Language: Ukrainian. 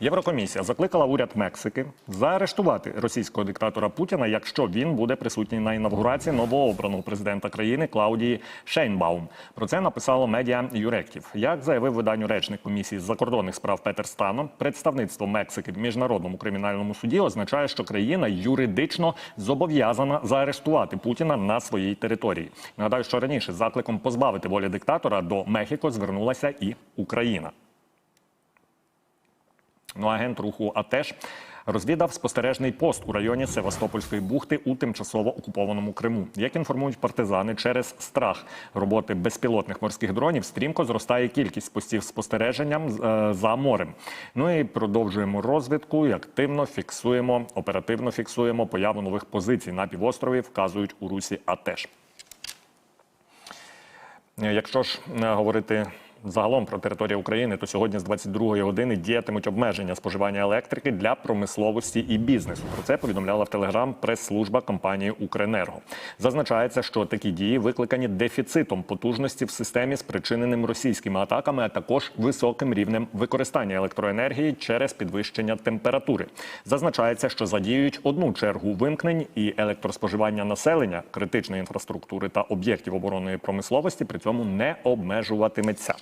Єврокомісія закликала уряд Мексики заарештувати російського диктатора Путіна, якщо він буде присутній на інавгурації новообраного президента країни Клаудії Шейнбаум. Про це написало медіа Юректів. Як заявив виданню речник комісії з закордонних справ Петер Стано, представництво Мексики в міжнародному кримінальному суді означає, що країна юридично зобов'язана заарештувати Путіна на своїй території. Нагадаю, що раніше закликом позбавити волі диктатора до Мехіко звернулася і Україна. Ну, агент руху АТЕШ розвідав спостережний пост у районі Севастопольської бухти у тимчасово окупованому Криму. Як інформують партизани, через страх роботи безпілотних морських дронів стрімко зростає кількість постів спостереженням е, за морем. Ну і продовжуємо розвідку і активно фіксуємо, оперативно фіксуємо появу нових позицій на півострові, вказують у русі АТЕШ. Е, Якщо ж е, говорити загалом про територію України, то сьогодні з 22-ї години діятимуть обмеження споживання електрики для промисловості і бізнесу. Про це повідомляла в Телеграм прес-служба компанії Укренерго. Зазначається, що такі дії викликані дефіцитом потужності в системі, спричиненим російськими атаками, а також високим рівнем використання електроенергії через підвищення температури. Зазначається, що задіюють одну чергу вимкнень і електроспоживання населення, критичної інфраструктури та об'єктів оборонної промисловості при цьому не обмежуватиметься.